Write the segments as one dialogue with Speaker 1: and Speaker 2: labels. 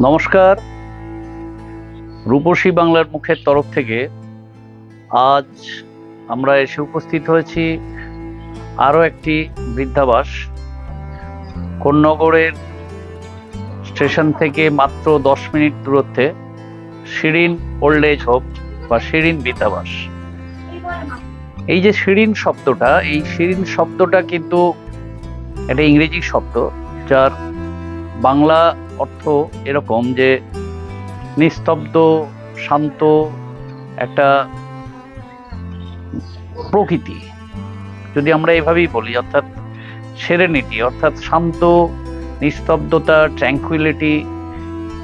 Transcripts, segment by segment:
Speaker 1: নমস্কার। রূপসী বাংলার মুখের তরফ থেকে আজ আমরা এসে উপস্থিত হয়েছি আরও একটি বৃদ্ধাবাস। কোন্নগরের স্টেশন থেকে মাত্র দশ মিনিট দূরত্বে শিরিন ওল্ড এজ হোম বা শিরিন বৃদ্ধাবাস। এই যে শিরিন শব্দটা, এই শিরিন শব্দটা কিন্তু একটা ইংরেজি শব্দ যার বাংলা অর্থ এরকম যে নিস্তব্ধ, শান্ত একটা প্রকৃতি। যদি আমরা এভাবেই বলি, অর্থাৎ সেরেনিটি অর্থাৎ শান্ত, নিস্তব্ধতা ট্র্যাঙ্কুইলিটি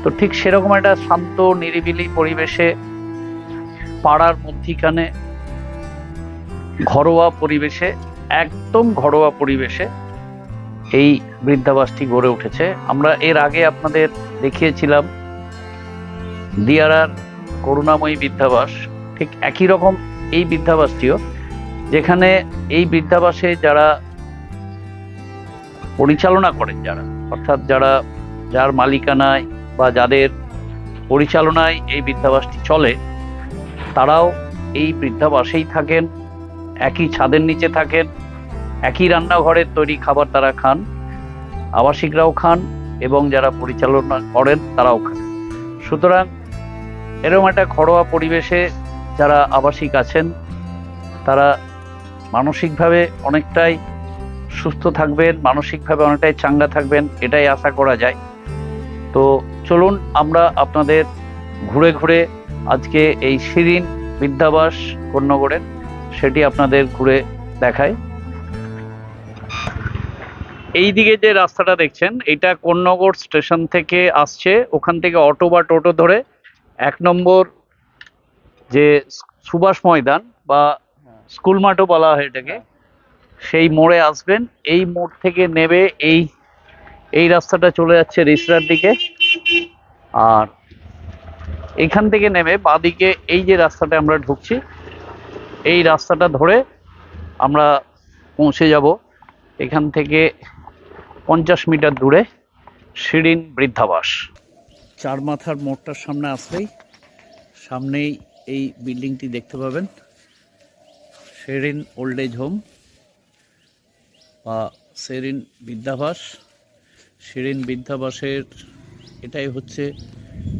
Speaker 1: তো ঠিক সেরকম একটা শান্ত, নিরিবিলি পরিবেশে পাড়ার মধ্যিখানে ঘরোয়া পরিবেশে, একদম ঘরোয়া পরিবেশে এই বৃদ্ধাবাসটি গড়ে উঠেছে। আমরা এর আগে আপনাদের দেখিয়েছিলাম দিয়ারার করুণাময়ী বৃদ্ধাবাস। ঠিক একই রকম এই বৃদ্ধাবাসটিও, যেখানে এই বৃদ্ধাবাসে যারা পরিচালনা করেন যারা, অর্থাৎ যারা, যার মালিকানায় বা যাদের পরিচালনায় এই বৃদ্ধাবাসটি চলে, তারাও এই বৃদ্ধাবাসেই থাকেন, একই ছাদের নিচে থাকেন একই রান্নাঘরের তৈরি খাবার তারা খান, আবাসিকরাও খান এবং যারা পরিচালনা করেন তারাও খান। সুতরাং এরকম একটা ঘরোয়া পরিবেশে যারা আবাসিক আছেন, তারা মানসিকভাবে অনেকটাই সুস্থ থাকবেন, মানসিকভাবে অনেকটাই চাঙ্গা থাকবেন, এটাই আশা করা যায়। তো চলুন আমরা আপনাদের ঘুরে ঘুরে আজকে এই শিরিন বিদ্যাবাস কন্যগড়ের, সেটি আপনাদের ঘুরে দেখায় এই দিকে যে রাস্তাটা দেখছেন এটা কন্যগড় স্টেশন থেকে আসছে। ওখান থেকে অটো বা টোটো ধরে এক নম্বর যে সুভাষ ময়দান বা স্কুল মাঠও বলা হয় এটাকে। সেই মোড়ে আসবেন। এই মোড় থেকে নেবে এই এই রাস্তাটা চলে যাচ্ছে রিসরার দিকে। আর এখান থেকে নেমে বাদিকে এই যে রাস্তাটা আমরা ঢুকছি এই রাস্তাটা ধরে আমরা পৌঁছে যাব। এখান থেকে পঞ্চাশ মিটার দূরে শিরিন বৃদ্ধাবাস। চার মাথার মোড়টার সামনে আসলেই সামনেই এই বিল্ডিংটি দেখতে পাবেন। শেরিন ওল্ড এজ হোম বা সেরিন বৃদ্ধাবাস। শিরিন বৃদ্ধাবাসের এটাই হচ্ছে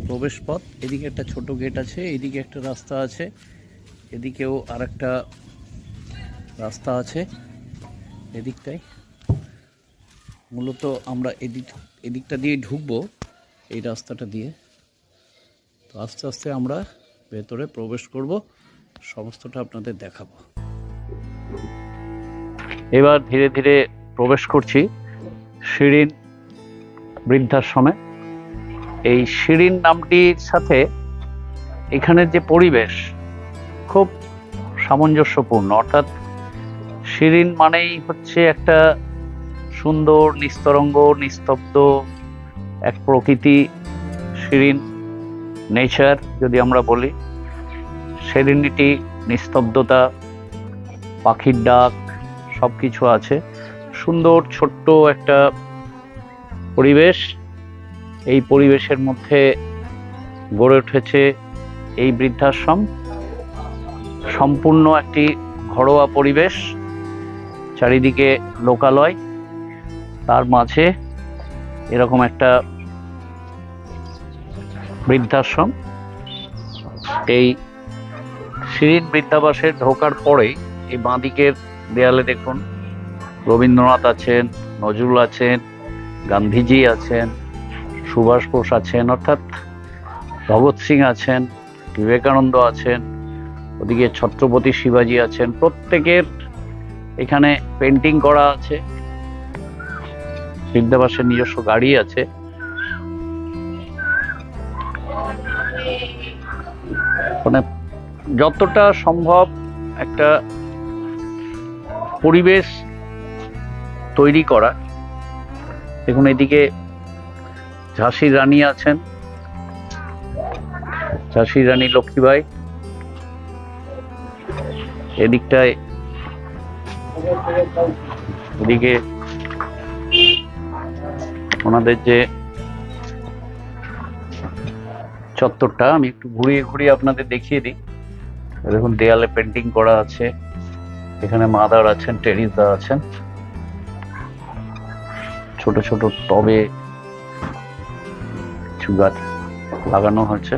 Speaker 1: প্রবেশ পথ এদিকে একটা ছোট গেট আছে, এদিকে একটা রাস্তা আছে, এদিকেও আর একটা রাস্তা আছে, এদিকটায়। মূলত আমরা এদিক, এদিকটা দিয়ে ঢুকবো, এই রাস্তাটা দিয়ে। তো আস্তে আস্তে আমরা ভেতরে প্রবেশ করব, সমস্তটা আপনাদের দেখাবো। এবার ধীরে ধীরে প্রবেশ করছি শিরিন বৃদ্ধাশ্রমে। এই শিরিন নামটির সাথে এখানের যে পরিবেশ খুব সামঞ্জস্যপূর্ণ, অর্থাৎ শিরিন মানেই হচ্ছে একটা সুন্দর, নিস্তরঙ্গ, নিস্তব্ধ এক প্রকৃতি শিরিন নেচার যদি আমরা বলি। সেরিনিটি নিস্তব্ধতা, পাখির ডাক সব কিছু আছে। সুন্দর, ছোট্ট একটা পরিবেশ। এই পরিবেশের মধ্যে গড়ে উঠেছে এই বৃদ্ধাশ্রম। সম্পূর্ণ একটি ঘরোয়া পরিবেশ, চারিদিকে লোকালয়। তার মাঝে এরকম একটা বৃদ্ধাশ্রম। এই শিরিন বৃদ্ধাবাসে ঢোকার পরেই এই বাঁদিকের দেয়ালে দেখুন, রবীন্দ্রনাথ আছেন, নজরুল আছেন, গান্ধীজি আছেন, সুভাষ বোস আছেন, অর্থাৎ ভগৎ সিং আছেন, বিবেকানন্দ আছেন, ওদিকে ছত্রপতি শিবাজি আছেন। প্রত্যেকের এখানে পেন্টিং করা আছে। বৃদ্ধাবাসের নিজস্ব গাড়ি আছে। মানে যতটা সম্ভব একটা পরিবেশ তৈরি করা। দেখুন, এদিকে ঝাঁসির রানী আছেন। ঝাঁসির রানী লক্ষ্মীবাই এদিকটায় এদিকে ওনাদের যে চত্বরটা, আমি একটু ঘুরিয়ে ঘুরিয়ে আপনাদের দেখিয়ে দিই। দেখুন, দেয়ালে পেন্টিং করা আছে। এখানে মাদার আছেন টেরিসদা আছেন। ছোট ছোট টবে কিছু গাছ লাগানো হয়েছে।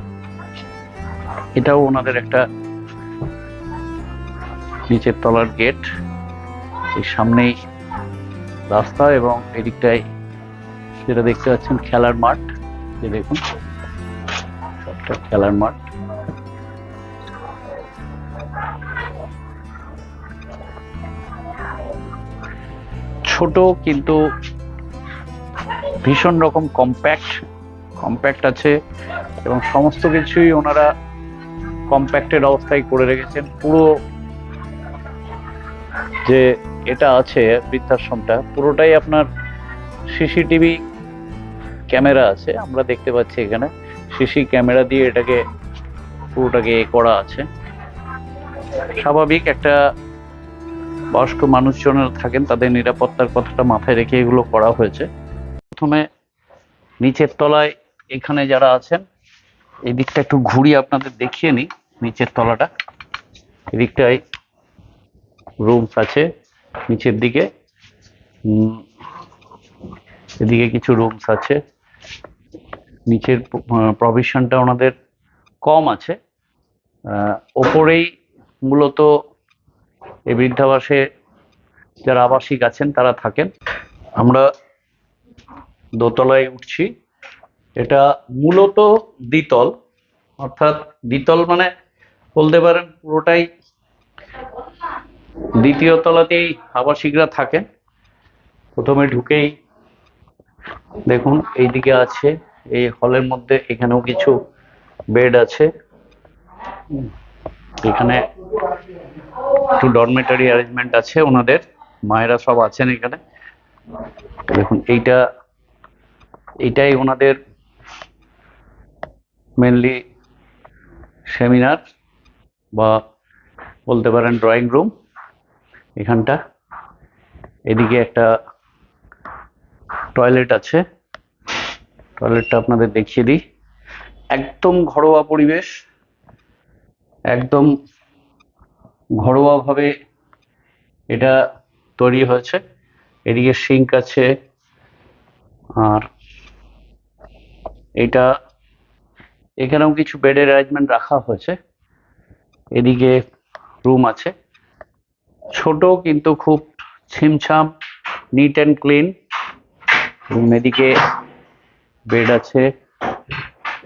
Speaker 1: এটাও ওনাদের একটা নিচের তলার গেট এই সামনেই রাস্তা এবং এদিকটায় যেটা দেখতে পাচ্ছেন খেলার মাঠ। যে দেখুন একটা খেলার মাঠ। ছোট কিন্তু ভীষণ রকম কম্প্যাক্ট কম্প্যাক্ট আছে এবং সমস্ত কিছুই ওনারা কম্প্যাক্টেড অবস্থায় করে রেখেছেন। পুরো যে এটা আছে বৃদ্ধাশ্রমটা, পুরোটাই আপনার সিসিটিভি ক্যামেরা আছে, আমরা দেখতে পাচ্ছি এখানে। সিসি ক্যামেরা দিয়ে এটাকে, পুরোটাকে এ করা আছে। স্বাভাবিক একটা বয়স্ক মানুষজনেরা থাকেন, তাদের নিরাপত্তার কথাটা মাথায় রেখে এগুলো করা হয়েছে। প্রথমে নিচের তলায় এখানে যারা আছেন, এই দিকটা একটু ঘুরিয়ে আপনাদের দেখিয়ে নিই, নিচের তলাটা। এদিকটায় রুমস আছে নিচের দিকে। এদিকে কিছু রুমস আছে। নিচের প্রভিশনটা ওনাদের কম আছে। ওপরেই মূলত এই বৃদ্ধাবাসে যারা আবাসিক আছেন, তারা থাকেন। আমরা দোতলায় উঠছি। এটা মূলত দ্বিতল। অর্থাৎ দ্বিতল মানে বলতে পারেন পুরোটাই দ্বিতীয় তলাতেই আবাসিকরা থাকেন। প্রথমে ঢুকেই দেখুন, এইদিকে আছে, এই হলের মধ্যে এখানেও কিছু বেড আছে। এখানে একটু ডরমেটারি অ্যারেঞ্জমেন্ট আছে ওনাদের, মায়েরা সব আছেন এখানে। দেখুন, এইটা, এইটাই ওনাদের মেনলি সেমিনার বা বলতে পারেন ড্রয়িং রুম এখানটা। এদিকে একটা টয়লেট আছে। টয়লেটটা আপনাদের দেখিয়ে দিই। একদম ঘরোয়া পরিবেশ। একদম ঘরোয়াভাবে এটা তৈরি হয়েছে। এদিকে সিঙ্ক আছে। আর এটা এখানেও কিছু বেডের অ্যারেঞ্জমেন্ট রাখা হয়েছে। এদিকে রুম আছে। ছোট কিন্তু খুব ছিমছাম নিট অ্যান্ড ক্লিন রুম এদিকে বেড আছে,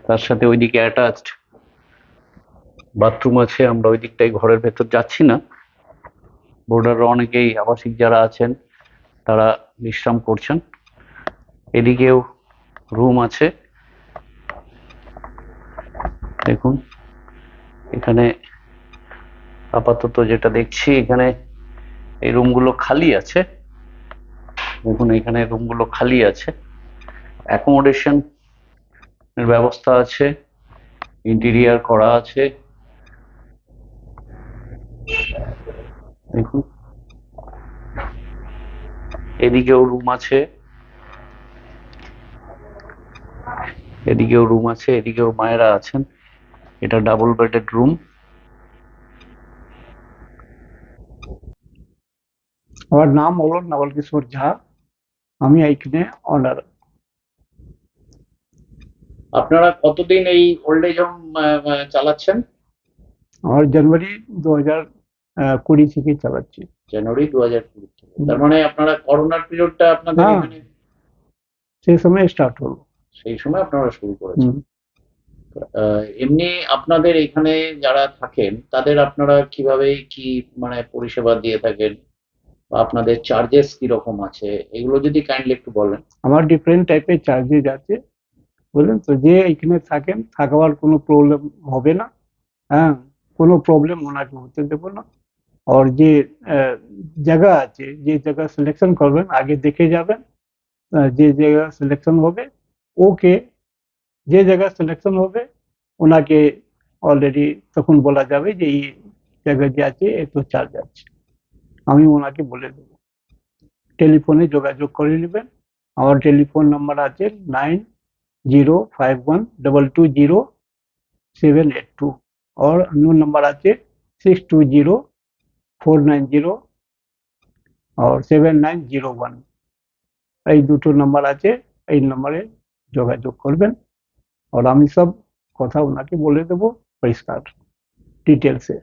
Speaker 1: তার সাথে ওইদিকে অ্যাটাচড বাথরুম আছে, আমরা ওই দিকটাই ঘরের ভেতর যাচ্ছি না। বোর্ডাররা অনেকেই আবাসিক যারা আছেন, তারা বিশ্রাম করছেন। এদিকেও রুম আছে। দেখুন, এখানে আপাতত যেটা দেখছি, এখানে এই রুমগুলো খালি আছে। দেখুন, এখানে রুমগুলো খালি আছে। অ্যাকোমোডেশন এর ব্যবস্থা আছে। ইন্টেরিয়ার করা আছে। দেখুন। এদিকেও রুম আছে। এদিকেও রুম আছে, এদিকেও মায়েরা আছেন। এটা ডাবল বেডেড রুম
Speaker 2: আমার নাম হলো নবল কিশোর ঝা। আমি এইখানে অনার
Speaker 1: আপনারা কতদিন এই ওল্ড এজ হোম চালাচ্ছেন?
Speaker 2: আমার জানুয়ারি দু হাজার কুড়ি থেকে চালাচ্ছি।
Speaker 1: জানুয়ারি দু হাজার কুড়ি তার মানে আপনারা করোনার পিরিয়ডটা আপনাদের
Speaker 2: হ্যাঁ। সেই সময় স্টার্ট হলো।
Speaker 1: সেই সময় আপনারা শুরু করেছেন। এমনি আপনাদের এখানে যারা থাকেন তাদের আপনারা কীভাবে কি মানে পরিষেবা দিয়ে থাকেন? বা আপনাদের চার্জেস কীরকম আছে, এগুলো যদি কাইন্ডলি একটু বলেন।
Speaker 2: আমার ডিফারেন্ট টাইপের চার্জেস আছে। বুঝলেন তো যে এখানে থাকেন, থাকার কোনো প্রবলেম হবে না। হ্যাঁ কোনো প্রবলেম ওনাকে হতে দেবো না। আর যে জায়গা আছে, যে জায়গা সিলেকশন করবেন, আগে দেখে যাবেন যে জায়গা সিলেকশন হবে, ওকে যে জায়গা সিলেকশন হবে, ওনাকে অলরেডি তখন বলা যাবে যে এই জায়গা যে আছে এত চার্জ আছে। আমি ওনাকে বলে দেবো। টেলিফোনে যোগাযোগ করে নেবেন। আমার টেলিফোন নাম্বার আছে nine zero five one double two zero seven eight two. और অন্য নাম্বার আছে six two zero four nine zero আর সেভেন নাইন জিরো ওয়ান। এই দুটো নাম্বার আছে, এই নম্বরে যোগাযোগ করবেন। আর আমি সব কথা ওনাকে বলে দেবো পরিষ্কার ডিটেলসে।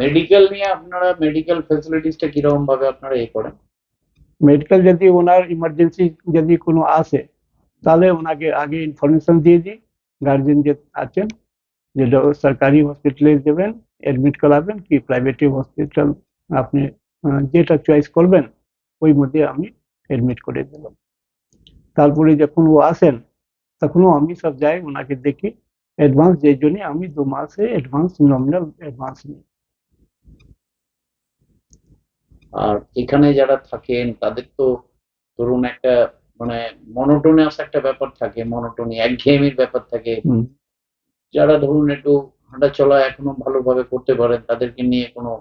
Speaker 1: মেডিকেল নিয়ে আপনারা মেডিকেল ফেসিলিটিসটা কীরকম ভাবে আপনারা এ করেন?
Speaker 2: মেডিকেল যদি ওনার ইমার্জেন্সি যদি কোনো আসে, তাহলে ওনাকে আগে ইনফরমেশন দিয়ে দিই গার্জেন যে আছেন, যে সরকারি হসপিটালে দেবেন অ্যাডমিট করাবেন কি প্রাইভেট হসপিটাল আপনি যেটা চয়েস করবেন, ওই মধ্যে আমি অ্যাডমিট করে দিলাম। তারপরে যখন ও আসেন, তখনও আমি সব যাই ওনাকে দেখি অ্যাডভান্স যেই জন্য আমি দু মাসে অ্যাডভান্স নমিনাল অ্যাডভান্স নিই।
Speaker 1: আর এখানে যারা থাকেন তাদের তো ধরুন একটা মানে মনোটোনাস একটা ব্যাপার থাকে মনোটনি একঘেয়েমির ব্যাপার থাকে। যারা ধরুন একটু হাঁটা চলা এখনও ভালোভাবে করতে পারেন তাদেরকে নিয়ে কোনো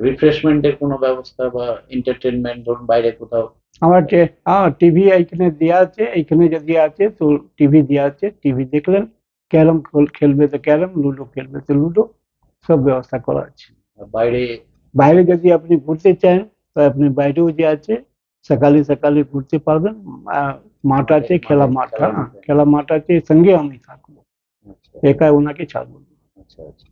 Speaker 1: রিফ্রেশমেন্টের কোনো ব্যবস্থা বা এন্টারটেনমেন্ট ধরুন বাইরে কোথাও।
Speaker 2: আমার হ্যাঁ টিভি এইখানে দেওয়া আছে এইখানে যে দেওয়া আছে তো টিভি দেওয়া আছে। টিভি দেখলেন ক্যারম খেলবে তো ক্যারম লুডো খেলবে তো লুডো সব ব্যবস্থা করা আছে।
Speaker 1: বাইরে
Speaker 2: বাইরে যদি আপনি ঘুরতে চান তো আপনি বাইরেও যে আছে সকালে সকালে ঘুরতে পারবেন। মাঠ আছে খেলা মাঠ হ্যাঁ খেলা মাঠ আছে সঙ্গে আমি থাকব।
Speaker 1: আচ্ছা।
Speaker 2: একা ওনাকে ছাড়বো
Speaker 1: আচ্ছা আচ্ছা।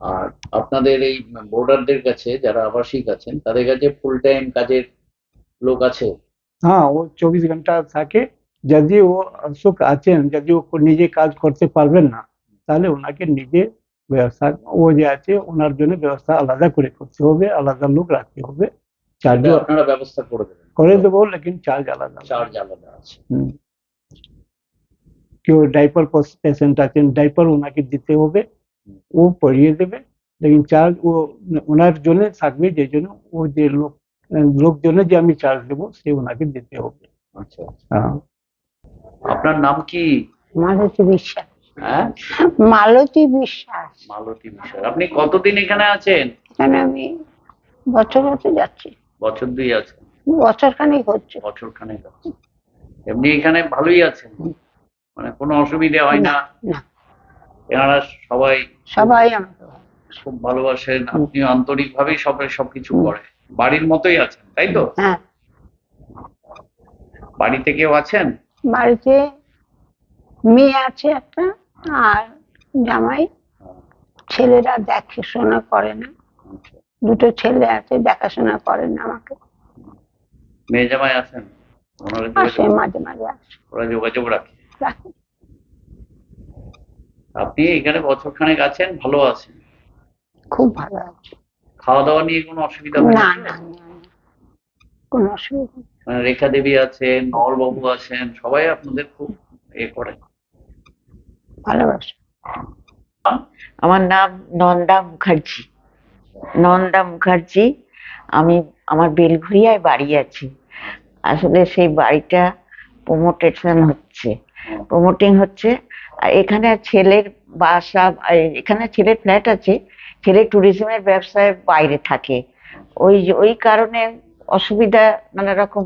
Speaker 1: আর আপনাদের এই বোর্ডারদের কাছে যারা আবাসিক আছেন তাদের কাছে ফুল টাইম কাজের লোক আছে?
Speaker 2: হ্যাঁ ও চব্বিশ ঘণ্টা থাকে। যদি ও অসুখ আছেন যদি ও নিজে কাজ করতে পারবেন না তাহলে ওনাকে নিজে ব্যবস্থা ও যে আছে ওনার জন্য ব্যবস্থা আলাদা করে করতে হবে আলাদা লোক রাখতে হবে। চার্জ
Speaker 1: আপনারা ব্যবস্থা করে দেবেন।
Speaker 2: করে দেবো লেকিন চার্জ আলাদা।
Speaker 1: চার্জ আলাদা আছে।
Speaker 2: কেউ ডাইপার পেশেন্ট আছেন ডাইপার ওনাকে দিতে হবে ও পরিয়ে দেবে লেকিন চার্জ ও ওনার জন্য থাকবে যে জন্য ও যে লোক লোকজনে যে আমি চার্জ দেবো সে ওনাকে দিতে হবে।
Speaker 1: আচ্ছা আচ্ছা।
Speaker 2: হ্যাঁ।
Speaker 1: আপনার নাম কি?
Speaker 3: মালতী বিশ্বাস
Speaker 1: হ্যাঁ?
Speaker 3: মালতী বিশ্বাস।
Speaker 1: মালতী মিশর আপনি কতদিন এখানে আছেন?
Speaker 3: এখানে আমি বছর হতে যাচ্ছি।
Speaker 1: বছর দুই আছেন
Speaker 3: বছর খানিক হচ্ছে।
Speaker 1: বছর খানেক আছে এমনি এখানে ভালোই আছেন? মানে কোনো অসুবিধা হয় না?
Speaker 3: না
Speaker 1: এনারা সবাই
Speaker 3: সবাই
Speaker 1: খুব ভালোবাসেন আপনি আন্তরিক ভাবেই সবাই সবকিছু করে বাড়ির মতোই আছেন তাই তো?
Speaker 3: হ্যাঁ।
Speaker 1: বাড়িতে কেউ আছেন?
Speaker 3: বাড়িতে মেয়ে আছে একটা আর জামাই ছেলেরা দেখাশোনা করে না। দুটো ছেলে আছে দেখাশোনা করে না আমাকে
Speaker 1: মেয়ে জামাই আছেন
Speaker 3: আসে মাঝে মাঝে আসে
Speaker 1: ওরা যোগাযোগ রাখে
Speaker 3: রাখে।
Speaker 1: আপনি এখানে বছর খানেক আছেন ভালো আছেন
Speaker 3: খুব ভালো আছে
Speaker 1: খাওয়া দাওয়া নিয়ে কোনো অসুবিধা
Speaker 3: না না। কোনো অসুবিধা।
Speaker 1: মানে রেখা দেবী আছেন নলবাবু আছেন সবাই আপনাদের খুব এ করেন
Speaker 3: ভালোবাসে।
Speaker 4: আমার নাম নন্দা মুখার্জি। নন্দা মুখার্জি, আমি আমার বেলঘুরিয়ায় বাড়ি আছি। আসলে সেই বাড়িটা প্রমোটেশন হচ্ছে। প্রমোটিং হচ্ছে, আর এখানে ছেলের বাসা এখানে ছেলের ফ্ল্যাট আছে, ছেলে ট্যুরিজমের ব্যবসায় বাইরে থাকে। ওই ওই কারণে অসুবিধা নানা রকম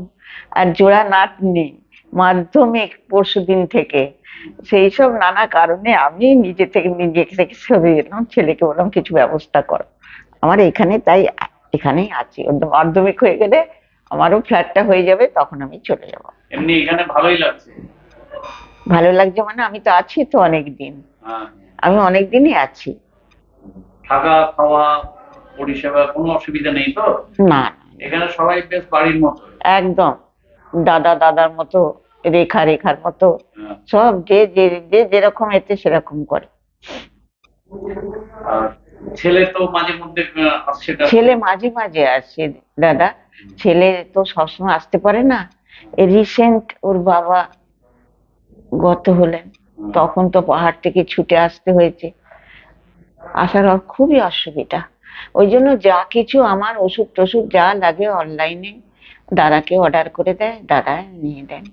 Speaker 4: আর জোড়া নাট নেই। মাধ্যমিক পরশু দিন থেকে। সেই সব নানা কারণে আমি নিজে থেকে নিজে থেকে সরে এলাম ছেলেকে বললাম কিছু ব্যবস্থা করো। আমার এখানে তাই এখানেই আছি। মাধ্যমিক হয়ে গেলে আমারও ফ্ল্যাটটা হয়ে যাবে তখন আমি চলে যাব।
Speaker 1: এমনি এখানে ভালোই লাগছে।
Speaker 4: ভালো লাগছে মানে আমি তো আছি তো অনেক দিন
Speaker 1: হ্যাঁ।
Speaker 4: আমি অনেক দিনই আছি।
Speaker 1: থাকা খাওয়া পরিষেবা কোনো অসুবিধা নেই তো?
Speaker 4: না।
Speaker 1: এখানে সবাই বেশ বাড়ির মতো।
Speaker 4: একদম। দাদা দাদার মতো রেখা রেখার মতো।
Speaker 1: হ্যাঁ।
Speaker 4: সব যে যে যে যেরকম এতে সেরকম করে।
Speaker 1: ছেলে তো মাঝে মধ্যে আসছে
Speaker 4: ছেলে মাঝে মাঝে আসে দাদা। ছেলে তো সবসময় আসতে পারে না। রিসেন্ট ওর বাবা গত হলেন। তখন তো পাহাড় থেকে ছুটে আসতে হয়েছে। আসার খুবই অসুবিধা। ওই জন্য যা কিছু আমার ওষুধ টষুধ যা লাগে অনলাইনে দাদাকে অর্ডার করে দেয় দাদা নিয়ে দেন।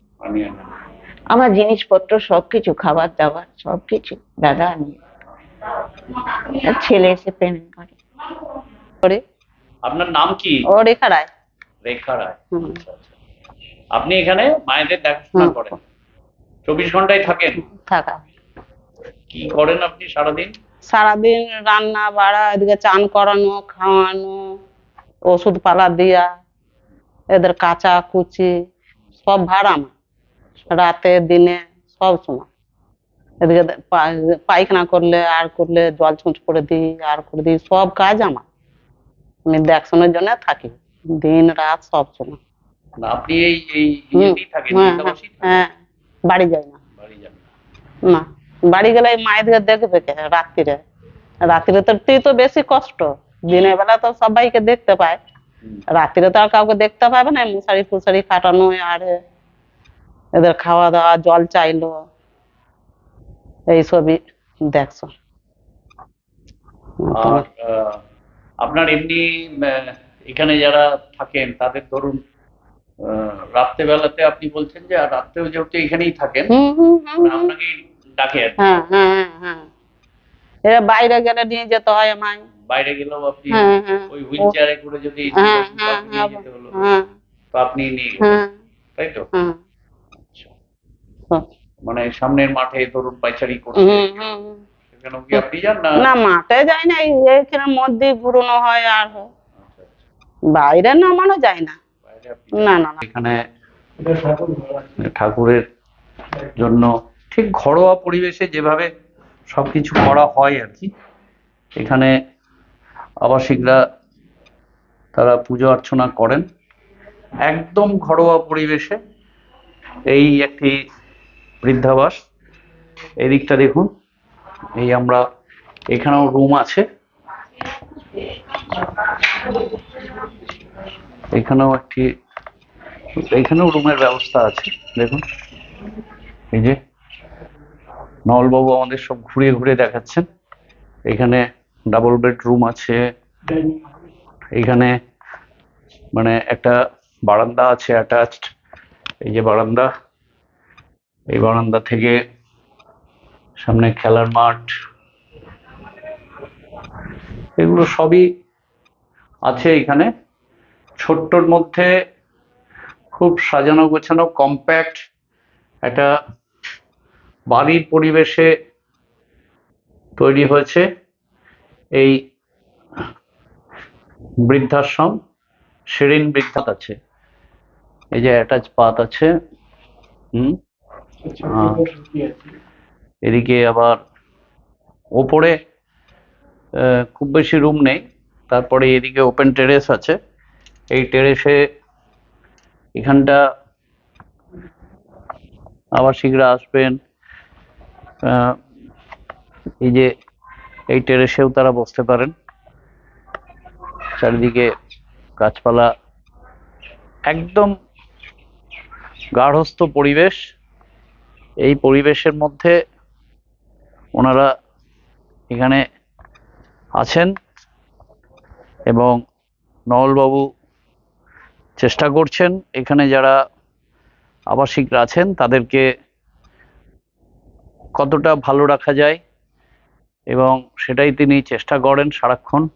Speaker 4: আমার জিনিসপত্র সবকিছু খাবার দাবার সবকিছু দাদা নিয়ে। ছেলে এসে পেমেন্ট করে। করে
Speaker 1: আপনার নাম কি?
Speaker 4: ও রেখা রায়।
Speaker 1: রেখা রায়।
Speaker 4: হুম।
Speaker 1: আচ্ছা, আচ্ছা। আপনি এখানে মায়েদের দেখাশোনা করেন? চব্বিশ ঘন্টায় থাকেন?
Speaker 4: থাকা।
Speaker 1: কি করেন আপনি সারাদিন?
Speaker 5: সারাদিন রান্না বাড়া এদিকে চান করানো খাওয়ানো ওষুধ পালা দিয়া এদের কাঁচা কুচি সব ভাড়া আমার। রাতে দিনে সব সময় এদিকে পায়খানা করলে আর করলে জল ছুঁচ করে দিই আর করে দিই সব কাজ আমার। আমি দেখশোনের জন্য থাকি। দিন রাত সব সময়
Speaker 1: আপনি এই এই থাকেন
Speaker 5: হ্যাঁ,
Speaker 1: থাকেন?
Speaker 5: হ্যাঁ বাড়ি যাই না।
Speaker 1: বাড়ি যান না।
Speaker 5: না বাড়ি গেলে মায়েদের দেখবে কে? রাত্রিরে। রাত্রিরে তো তুই তো বেশি কষ্ট। দিনের বেলা তো সবাইকে দেখতে পায়। রাত্রিরে তো আর কাউকে দেখতে পাবে না মশারি ফুসারি কাটানো আর এদের খাওয়া দাওয়া জল চাইলো। এইসবই দেখছ।
Speaker 1: আর আপনার এমনি এখানে যারা থাকেন তাদের ধরুন আহ, রাত্রেবেলাতে আপনি বলছেন যে আর রাত্রেও যেহেতু এখানেই থাকেন। আপনাকে ডাকে।
Speaker 5: হ্যাঁ হ্যাঁ হ্যাঁ। এরা বাইরে গেলে নিয়ে যেতে হয় আমায়।
Speaker 1: বাইরে গেলেও আপনি ওই হুইল চেয়ারে করে যদি
Speaker 5: হ্যাঁ হ্যাঁ হ্যাঁ হ্যাঁ।
Speaker 1: তো আপনি নিয়ে তাই তো। মানে সামনের মাঠে ধরুন পাইচারি করছে না?
Speaker 5: মাঠে যাই না এই এইখানে মধ্যে ঘুরানো হয় আর হয়।
Speaker 1: আচ্ছা, আচ্ছা।
Speaker 5: বাইরে নামানো যায় না। না না না।
Speaker 1: এখানে ঠাকুরের জন্য ঠিক ঘরোয়া পরিবেশে যেভাবে সবকিছু করা হয় আর কি এখানে আবাসিকরা তারা পুজো অর্চনা করেন। একদম ঘরোয়া পরিবেশে এই একটি বৃদ্ধাবাস। এই দিকটা দেখুন, এই আমরা এখানেও রুম আছে। এখানেও একটি, এখানেও রুমের ব্যবস্থা আছে, দেখুন। এই যে নলবাবু আমাদের সব ঘুরে ঘুরে দেখাচ্ছেন। এখানে ডাবল বেডরুম আছে। এখানে মানে একটা বারান্দা আছে অ্যাটাচড এই যে বারান্দা এই বারান্দা থেকে সামনে খেলার মাঠ। এগুলো সবই আছে এখানে। ছোট্টর মধ্যে খুব সাজানো গোছানো কম্প্যাক্ট একটা বাড়ির পরিবেশে তৈরি হয়েছে এই বৃদ্ধাশ্রম। সেরিন বৃদ্ধাত আছে। এই যে অ্যাটাচ পাত আছে। হুম। এদিকে আবার ওপরে খুব বেশি রুম নেই। তারপরে এদিকে ওপেন টেরেস আছে। এই টেরেসে এখানটা আবার আবাসিকরা আসবেন। এই যে এই টেরেসেও তারা বসতে পারেন। চারিদিকে গাছপালা, একদম গার্হস্থ পরিবেশ। এই পরিবেশের মধ্যে ওনারা এখানে আছেন এবং নলবাবু চেষ্টা করছেন এখানে যারা আবাসিকরা আছেন তাদেরকে কতটা ভালো রাখা যায় এবং সেটাই তিনি চেষ্টা করেন সারাক্ষণ।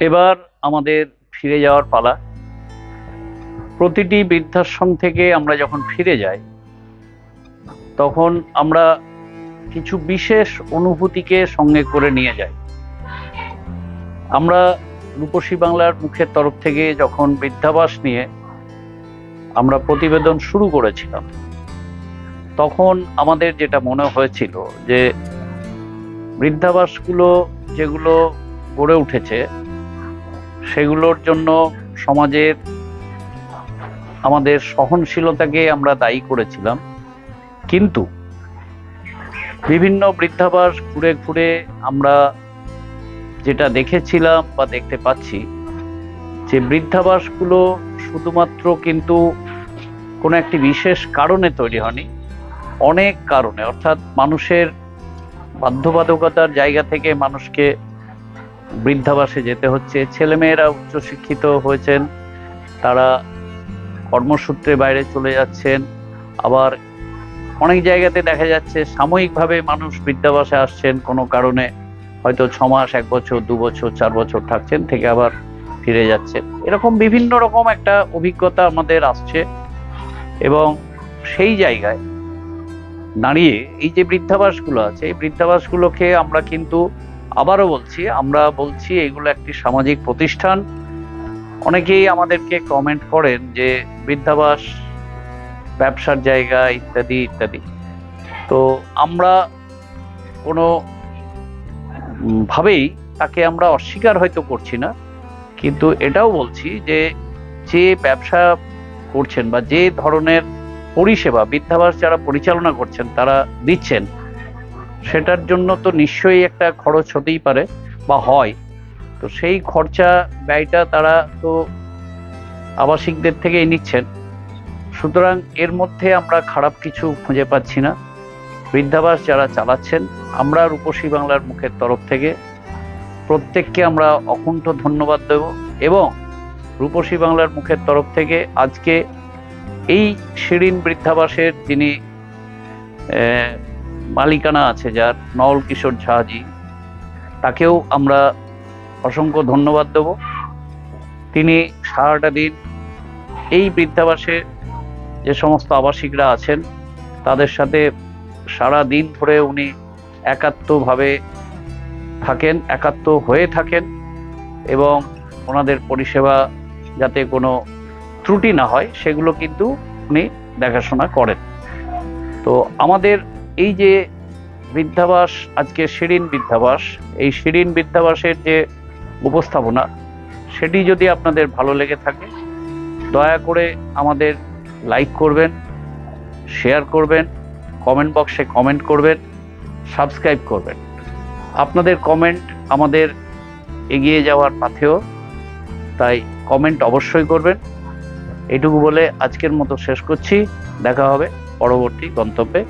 Speaker 1: এবার আমাদের ফিরে যাওয়ার পালা। প্রতিটি বৃদ্ধাশ্রম থেকে আমরা যখন ফিরে যাই তখন আমরা কিছু বিশেষ অনুভূতিকে সঙ্গে করে নিয়ে যাই। আমরা রূপসী বাংলার মুখের তরফ থেকে যখন বৃদ্ধাবাস নিয়ে আমরা প্রতিবেদন শুরু করেছিলাম, তখন আমাদের যেটা মনে হয়েছিল যে বৃদ্ধাবাসগুলো যেগুলো গড়ে উঠেছে, সেগুলোর জন্য সমাজের আমাদের সহনশীলতাকে আমরা দায়ী করেছিলাম। কিন্তু বিভিন্ন বৃদ্ধাবাস ঘুরে ঘুরে আমরা যেটা দেখেছিলাম বা দেখতে পাচ্ছি, যে বৃদ্ধাবাসগুলো শুধুমাত্র কিন্তু কোনো একটি বিশেষ কারণে তৈরি হয়নি, অনেক কারণে। অর্থাৎ মানুষের বাধ্যবাধকতার জায়গা থেকে মানুষকে বৃদ্ধাবাসে যেতে হচ্ছে। ছেলেমেয়েরা উচ্চশিক্ষিত হয়েছেন, তারা কর্মসূত্রে বাইরে চলে যাচ্ছেন, আবার অনেক জায়গাতে দেখা যাচ্ছে সাময়িকভাবে মানুষ বৃদ্ধাবাসে আসছেন, কোনো কারণে হয়তো ছ মাস, এক বছর, দু বছর, চার বছর থাকছেন থেকে আবার ফিরে যাচ্ছেন। এরকম বিভিন্ন রকম একটা অভিজ্ঞতা আমাদের আসছে এবং সেই জায়গায় দাঁড়িয়ে এই যে বৃদ্ধাবাসগুলো আছে, এই বৃদ্ধাবাসগুলোকে আমরা কিন্তু আবারও বলছি, আমরা বলছি এগুলো একটি সামাজিক প্রতিষ্ঠান। অনেকেই আমাদেরকে কমেন্ট করেন যে বৃদ্ধাবাস ব্যবসার জায়গা ইত্যাদি ইত্যাদি। তো আমরা কোনো ভাবেই তাকে আমরা অস্বীকার হয়তো করছি না। কিন্তু এটাও বলছি যে যে ব্যবসা করছেন বা যে ধরনের পরিষেবা বৃদ্ধাবাস যারা পরিচালনা করছেন, তারা দিচ্ছেন, সেটার জন্য তো নিশ্চয়ই একটা খরচ হতেই পারে বা হয়। তো সেই খরচা ব্যয়টা তারা তো আবাসিকদের থেকেই নিচ্ছেন। সুতরাং এর মধ্যে আমরা খারাপ কিছু খুঁজে পাচ্ছি না। বৃদ্ধাবাস যারা চালাচ্ছেন, আমরা রূপসী বাংলার মুখের তরফ থেকে প্রত্যেককে আমরা অকুণ্ঠ ধন্যবাদ দেব এবং রূপসী বাংলার মুখের তরফ থেকে আজকে এই শিরিন বৃদ্ধাবাসের যিনি মালিকানা আছে যার নওল কিশোর ঝাজি তাকেও আমরা অসংখ্য ধন্যবাদ দেব। তিনি সারাটা দিন এই বৃদ্ধাবাসে যে সমস্ত আবাসিকরা আছেন, তাদের সাথে সারা দিন ধরে উনি একাত্মভাবে থাকেন, একাত্ম হয়ে থাকেন এবং ওনাদের পরিষেবা যাতে কোনো ত্রুটি না হয়, সেগুলো কিন্তু উনি দেখাশোনা করেন। তো আমাদের এই যে বৃদ্ধাবাস, আজকে শিরিন বৃদ্ধাবাস, এই শিরিন বৃদ্ধাবাসের যে উপস্থাপনা, সেটি যদি আপনাদের ভালো লেগে থাকে, দয়া করে আমাদের লাইক করবেন শেয়ার করবেন কমেন্ট বক্সে কমেন্ট করবেন সাবস্ক্রাইব করবেন। আপনাদের কমেন্ট আমাদের এগিয়ে যাওয়ার পাথেও তাই কমেন্ট অবশ্যই করবেন। এটুকু বলে আজকের মতো শেষ করছি। দেখা হবে পরবর্তী গন্তব্যে।